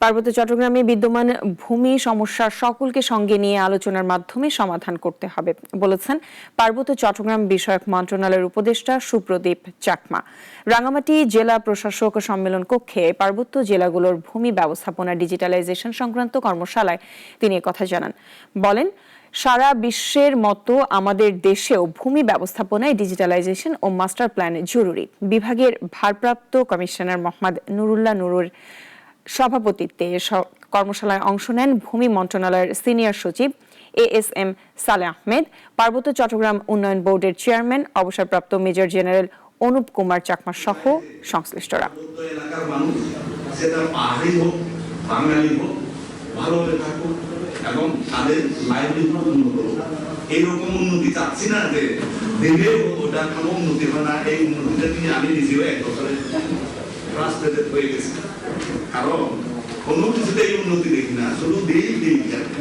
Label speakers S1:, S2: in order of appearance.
S1: পার্বত্য চট্টগ্রামে বিদ্যমান ভূমি সমস্যার সকলকে সঙ্গে নিয়ে আলোচনার মাধ্যমে সমাধান করতে হবে, বলেছেন পার্বত্য চট্টগ্রাম বিষয়ক মন্ত্রণালয়ের উপদেষ্টা সুপ্রদীপ চাকমা। রাঙামাটি জেলা প্রশাসক সম্মেলন কক্ষে পার্বত্য জেলাগুলোর ভূমি ব্যবস্থাপনা ডিজিটালাইজেশন সংক্রান্ত কর্মশালায় তিনি কথা জানান। বলেন, সারা বিশ্বের মতো আমাদের দেশেও ভূমি ব্যবস্থাপনায় ডিজিটালাইজেশন ও মাস্টার প্ল্যান জরুরি। বিভাগের ভারপ্রাপ্ত কমিশনার মোহাম্মদ নুরুল্লাহ নুরুর সভাপতিত্বে কর্মশালায় অংশ নেন ভূমি মন্ত্রণালয়ের সিনিয়র সচিব এ এস এম সালে আহমেদ, পার্বত্য চট্টগ্রাম উন্নয়ন বোর্ডের চেয়ারম্যান, অবসরপ্রাপ্ত মেজর জেনারেল অনুপ কুমার চাকমা সহ সংশ্লিষ্টরা।
S2: এইরকম উন্নতি চাচ্ছি না যে দিলেও ওটা কোনো উন্নতি না। এই উন্নতিটা নিয়ে আমি নিজেও এক বছরে রাস্তাতে হয়ে গেছে। কারণ কোনো কিছুতেই উন্নতি দেখি না শুধু দেই দিন যাবে